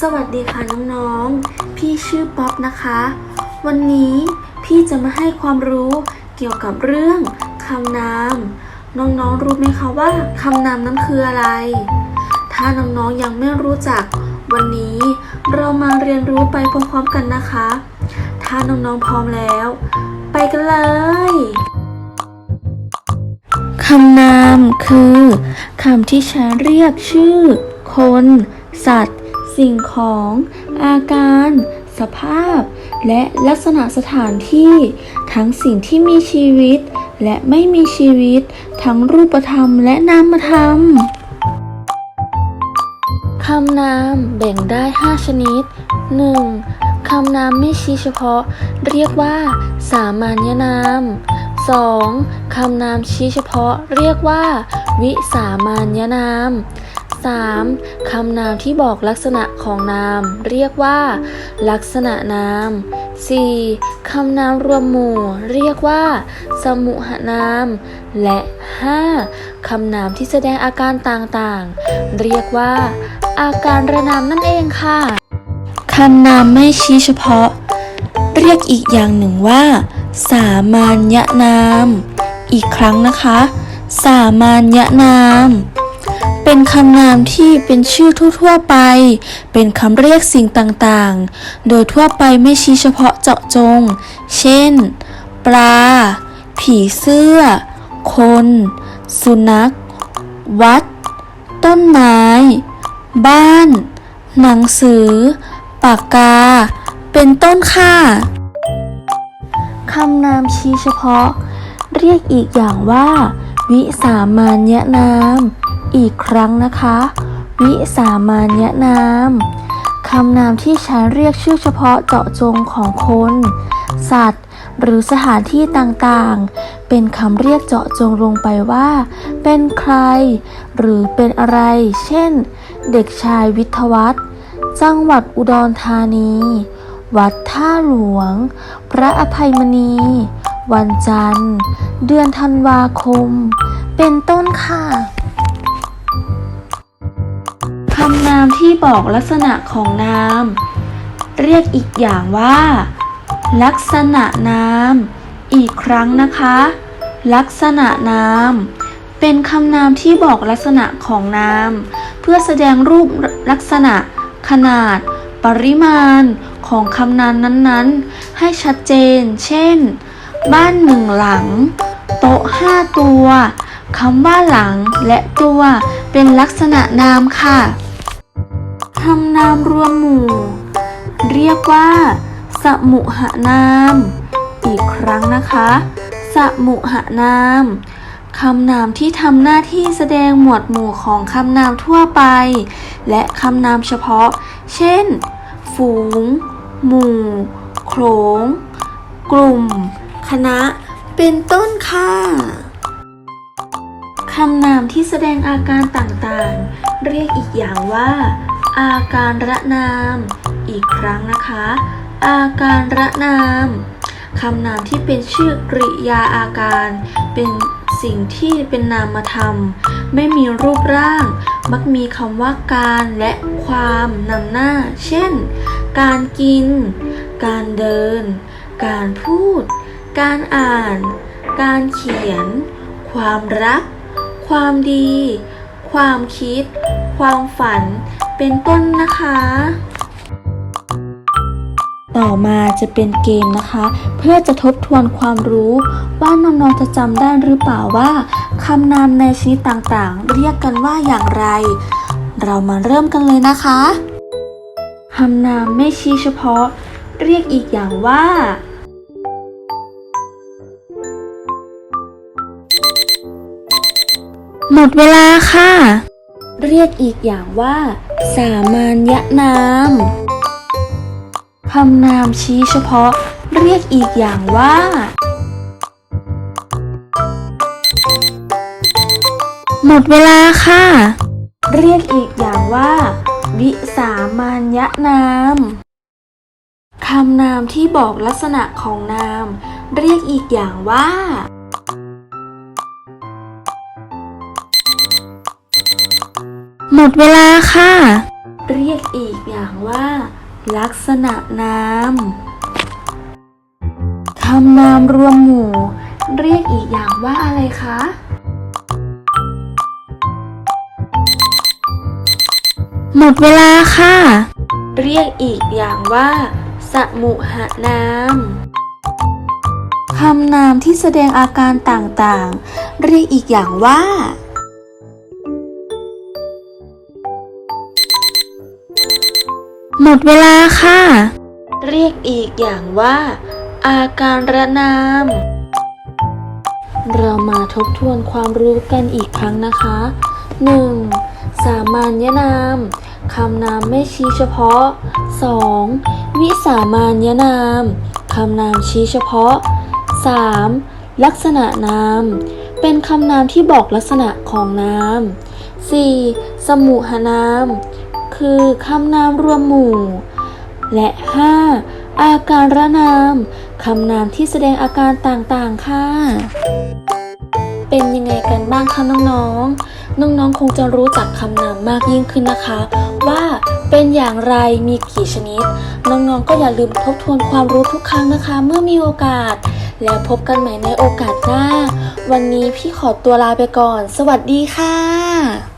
สวัสดีค่ะน้องๆ พี่ชื่อป๊อปนะคะ วันนี้พี่จะมาให้ความรู้เกี่ยวกับเรื่องคำนาม น้องๆ รู้ไหมคะว่าคำนามนั้นคืออะไร ถ้าน้องๆ ยังไม่รู้จัก วันนี้เรามาเรียนรู้ไปพร้อมๆกันนะคะ ถ้าน้องๆ พร้อมแล้ว ไปกันเลยคำนามคือคำที่ใช้เรียกชื่อ คน สัตว์ สิ่งของ อาการ สภาพ และลักษณะสถานที่ ทั้งสิ่งที่มีชีวิต และไม่มีชีวิต ทั้งรูปธรรมและนามธรรมคำนามแบ่งได้ 5 ชนิด 1. คำนามไม่ชี้เฉพาะ เรียกว่า สามัญนาม 2. คำนามชี้เฉพาะ เรียกว่า วิสามัญนาม 3. คำนามที่บอกลักษณะของนาม เรียกว่า ลักษณะนาม 4. คำนามรวมหมู่ เรียกว่า สมุหนาม และ 5. คำนามที่แสดงอาการต่างๆ เรียกว่า อาการระนามนั่นเองค่ะคำนามไม่ชี้เฉพาะ เรียกอีกอย่างหนึ่งว่า สามัญญนาม อีกครั้งนะคะ สามัญญนาม เป็นคำนามที่เป็นชื่อทั่วๆไป เป็นคำเรียกสิ่งต่างๆ โดยทั่วไปไม่ชี้เฉพาะเจาะจง เช่น ปลา ผีเสื้อ คน สุนัข วัด ต้นไม้ บ้าน หนังสือ ปากกา เป็นต้นค่ะ คำนามชี้เฉพาะ เรียกอีกอย่างว่า วิสามัญญนาม อีกครั้งนะคะ วิสามัญนามคำนามที่ใช้เรียกชื่อเฉพาะเจาะจงของคน สัตว์ หรือสถานที่ต่างๆ เป็นคำเรียกเจาะจงลงไปว่า เป็นใคร หรือเป็นอะไร เช่น เด็กชายวิทวัฒน์จังหวัดอุดรธานี วัดท่าหลวง พระอภัยมณี วันจันทร์ เดือนธันวาคม เป็นต้นค่ะำนามที่บอกลักษณะของนาม เรียกอีกอย่างว่า ลักษณะนาม อีกครั้งนะคะ ลักษณะนาม เป็นคำนามที่บอกลักษณะของนาม เพื่อแสดงรูปลักษณะ ขนาด ปริมาณของคำนามนั้นๆ ให้ชัดเจน เช่น บ้านหนึ่งหลัง โต๊ะห้าตัวคำว่าหลังและตัวเป็นลักษณะนามค่ะ คำนามรวมหมู่ เรียกว่า สมุหนาม อีกครั้งนะคะ สมุหนามคำนามที่ทำหน้าที่แสดงหมวดหมู่ของคำนามทั่วไป และคำนามเฉพาะ เช่น ฝูง หมู่ โขลง กลุ่ม คณะ เป็นต้นค่ะ คำนามที่แสดงอาการต่างๆ เรียกอีกอย่างว่า อาการระนาม อีกครั้งนะคะ อาการระนามคำนามที่เป็นชื่อกริยาอาการ เป็นสิ่งที่เป็นนามธรรม ไม่มีรูปร่าง มักมีคำว่าการและความนำหน้า เช่น การกิน การเดิน การพูด การอ่าน การเขียน ความรัก ความดี ความคิด ความฝัน เป็นต้นนะคะ ต่อมาจะเป็นเกมนะคะ เพื่อจะทบทวนความรู้ว่าน้องๆจะจำได้หรือเปล่าว่าคำนามในชนิดต่างๆ เรียกกันว่าอย่างไร เรามาเริ่มกันเลยนะคะคำนามไม่ชี้เฉพาะ เรียกอีกอย่างว่า หมดเวลาค่ะ เรียกอีกอย่างว่า สามัญญนามคำนามชี้เฉพาะเรียกอีกอย่างว่า หมดเวลาค่ะ เรียกอีกอย่างว่า วิสามัญญนามคำนามที่บอกลักษณะของนาม เรียกอีกอย่างว่า หมดเวลาค่ะ เรียกอีกอย่างว่า ลักษณะนามคำนามรวมหมู่ เรียกอีกอย่างว่าอะไรคะ หมดเวลาค่ะ เรียกอีกอย่างว่า สมุหนามคำนามที่แสดงอาการต่างๆ เรียกอีกอย่างว่า หมดเวลาค่ะ เรียกอีกอย่างว่า อาการระนาม เรามาทบทวนความรู้กันอีกครั้งนะคะ 1. สามัญนามคำนามไม่ชี้เฉพาะ 2. วิสามัญนามคำนามชี้เฉพาะ 3. ลักษณะนาม เป็นคำนามที่บอกลักษณะของนาม 4. สมุหนาม คือคำนามรวมหมู่ และ 5. อาการระนามคำนามที่แสดงอาการต่างๆ ค่ะ เป็นยังไงกันบ้างคะน้องๆ น้องๆ คงจะรู้จักคำนามมากยิ่งขึ้นนะคะ ว่าเป็นอย่างไรมีกี่ชนิด น้องๆ ก็อย่าลืมทบทวนความรู้ทุกครั้งนะคะ เมื่อมีโอกาส แล้วพบกันใหม่ในโอกาสหน้า วันนี้พี่ขอตัวลาไปก่อน สวัสดีค่ะ